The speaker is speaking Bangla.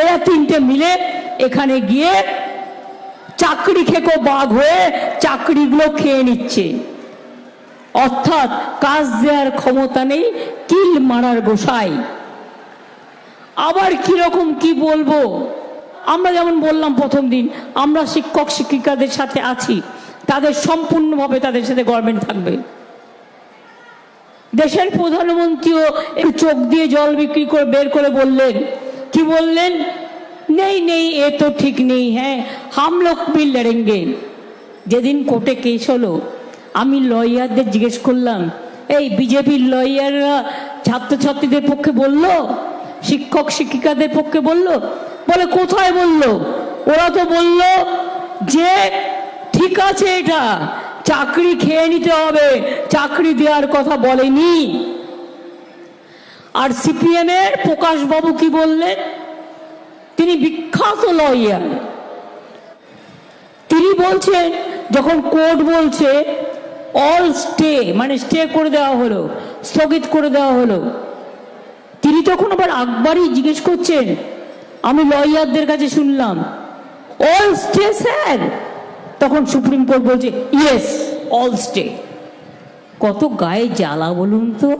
এরা তিনটে মিলে এখানে গিয়ে চাকরি খেকো বাঘ হয়ে চাকরিগুলো খেয়ে নিচ্ছে। অর্থাৎ কাজ দেওয়ার ক্ষমতা নেই, কিল মারার গোসাই। আবার কীরকম কি বলব? আমরা যেমন বললাম প্রথম দিন, আমরা শিক্ষক শিক্ষিকাদের সাথে আছি, তাদের সম্পূর্ণভাবে তাদের সাথে গভর্নমেন্ট থাকবে। দেশের প্রধানমন্ত্রীও একটু চোখ দিয়ে জল বিক্রি করে বের করে বললেন কি বললেন? নেই নেই, এ তো ঠিক নেই হ্যাঁ হাম লোক লড়েঙ্গে। যেদিন কোর্টে কেস হলো, আমি লয়ারদের জিজ্ঞেস করলাম, এই বিজেপির লয়াররা ছাত্রছাত্রীদের পক্ষে বলল? শিক্ষক, শিক্ষিকাদের পক্ষে বলল? বলে, কোথায় বলল? ওরা তো বলল যে, ঠিক আছে এটা, চাকরি খেয়ে নিতে হবে, চাকরি দেওয়ার কথা বলেনি। আর সিপিএম এর প্রকাশ বাবু কি বললেন? তিনি বিখ্যাত লয়ার। তিনি বলছেন, যখন কোর্ট বলছে অল স্টে মানে স্টে করে দেওয়া হলো, স্থগিত করে দেওয়া হলো। তিনি তখন আবার আকবারই জিজ্ঞেস করছেন, আমি লয়ারদের কাছে শুনলাম অল স্টে স্যার? তখন সুপ্রিম কোর্ট বলছে ইয়েস অল স্টে কত গায়ে জ্বালা বলুন তো।